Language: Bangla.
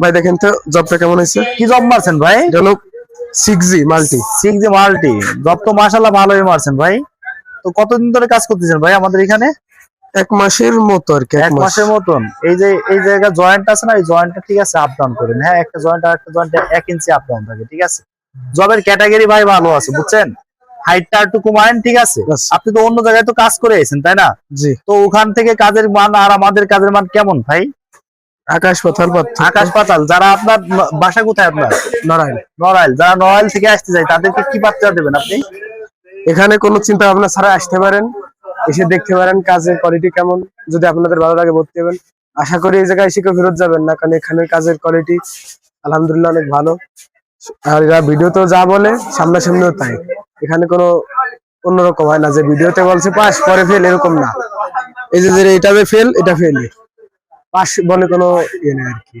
ভাই দেখেন তো জবটা কেমন হয়েছে? কি জব মারছেন ভাই? এটা হলো six G multi six G multi job তো মাশাল্লাহ ভালোই মারছেন ভাই। তো কতদিন ধরে কাজ করতেছেন ভাই আমাদের এখানে? এক মাসের মতো আর কি এক মাসের মতন। এই যে এই জায়গা জয়েন্ট আছে না এই জয়েন্টটা ঠিক আছে আপ ডাউন করেন। হ্যাঁ একটা জয়েন্ট আর একটা জয়েন্ট এক ইঞ্চি আপ ডাউন থাকে ঠিক আছে? জবের ক্যাটাগরি ভাই ভালো আছে বুঝছেন? হাইটটা একটু কমায়েন ঠিক আছে। আপনি তো অন্য জায়গায় তো কাজ করে এসেছেন তাই না? জি। তো ওখান থেকে কাজের মান আর আমাদের কাজের মান কেমন ভাই? আকাশ পাতাল আকাশ পাতাল যারা আপনার বাসা কোথায় আপনার? নারায়ণ নড়াইল যারা নড়াইল থেকে আসতে যায় তাদেরকে কি বার্তা দেবেন আপনি? এখানে কোনো চিন্তা ভাবনা ছাড়া আসতে পারেন এসে দেখতে পারেন কাজের কোয়ালিটি কেমন। যদি আপনাদের ভালো লাগে ভর্তি হবেন। আশা করি এই জায়গায় শিখে ফেরত যাবেন না কারণ এখানের কাজের কোয়ালিটি আলহামদুলিল্লাহ অনেক ভালো। আর এরা ভিডিওতেও যা বলে সামনাসামনিও তাই। এখানে কোনো অন্যরকম হয় না যে ভিডিওতে বলছে পাস পরে ফেল এরকম না। এই যে যে এটা ফেল এটা ফেল পাস বলে কোনো ইয়ে নেই আর কি।